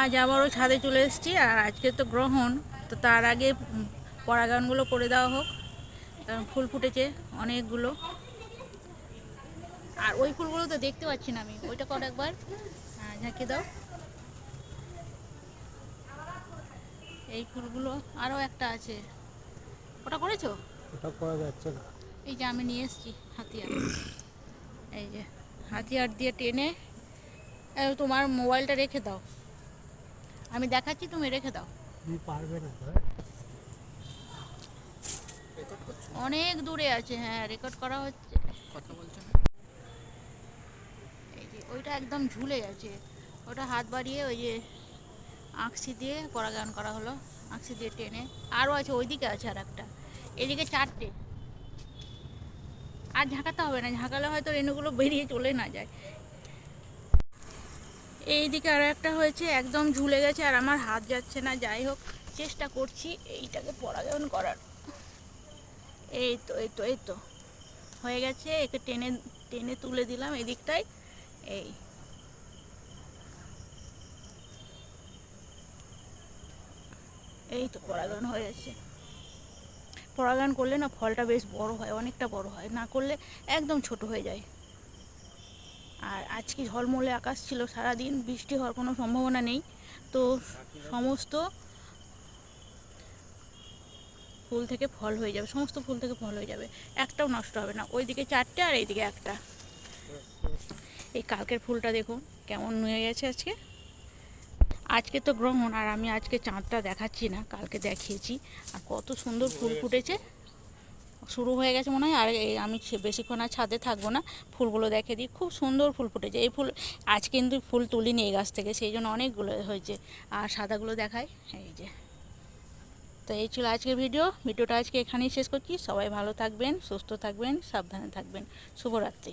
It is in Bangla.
আজ আবারও ছাদে চলে এসেছি আর আজকে তো গ্রহণ তো তার আগে উম, পরাগানগুলো করে দেওয়া হোক। কারণ ফুল ফুটেছে অনেকগুলো। আর ওই ফুলগুলো তো দেখতে পাচ্ছি না আমি। ওইটা কর একবার। হ্যাঁ ঝাঁকিয়ে দাও। এই ফুলগুলো আরও একটা আছে। ওটা করেছ? ওটা করা যাচ্ছে না। এই যে আমি নিয়ে এসেছি হাতিয়ার। এই যে হাতিয়ার দিয়ে টেনে তোমার মোবাইলটা রেখে দাও। আমি দেখাচ্ছি তুমি রেখে দাও। তুমি পারবে না অনেক দূরে আছে হ্যাঁ রেকর্ড করা হচ্ছে। কথা বলছো না? এই যে ওইটা একদম ঝুলে গেছে। ওটা হাত বাড়িয়ে ওই যে আঁকশি দিয়ে পরাগায়ন করা হলো আঁকশি দিয়ে টেনে। আরও আছে ওইদিকে আছে আর একটা এদিকে চারটে। আর ঝাঁকাতে হবে না ঝাঁকালে হয়তো রেণুগুলো বেরিয়ে চলে না যায়। এইদিকে আরও একটা হয়েছে, একদম ঝুলে গেছে আর আমার হাত যাচ্ছে না। যাই হোক, চেষ্টা করছি এইটাকে পরাগায়ন করার। এই তো এই তো এই তো। হয়ে গেছে, একে টেনে টেনে তুলে দিলাম এদিকটায়। এই। এই তো, পরাগায়ন হয়ে যাচ্ছে পরাগায়ন করলে না ফলটা বেশ বড় হয়, অনেকটা বড় হয়। না করলে একদম ছোট হয়ে যায়। আজকে ঝলমলে আকাশ ছিল সারাদিন, বৃষ্টি হওয়ার কোনো সম্ভাবনা নেই। তো সমস্ত ফুল থেকে ফল হয়ে যাবে, সমস্ত ফুল থেকে ফল হয়ে যাবে। একটাও নষ্ট হবে না, ওইদিকে চারটে আর এইদিকে একটা। এই কালকের ফুলটা দেখুন, কেমন হয়ে গেছে আজকে। আজকে তো গ্রহণ, আর আমি আজকে চাঁদটা দেখাচ্ছি না, কালকে দেখিয়েছি। আর কত সুন্দর ফুল ফুটেছে। শুরু হয়ে গেছে মনে হয়, আর আমি বেশিক্ষণ আর ছাদে থাকব না। ফুলগুলো দেখে দিই, খুব সুন্দর ফুল ফুটেছে। এই ফুল, আজ কিন্তু ফুল তুলিনি এই গাছ থেকে, সেই জন্য অনেকগুলো হয়েছে। আর সাদাগুলো দেখায় এই যে। তো এই ছিল আজকের ভিডিও। ভিডিওটা আজকে এখানেই শেষ করছি। সবাই ভালো থাকবেন, সুস্থ থাকবেন, সাবধানে থাকবেন। শুভরাত্রি।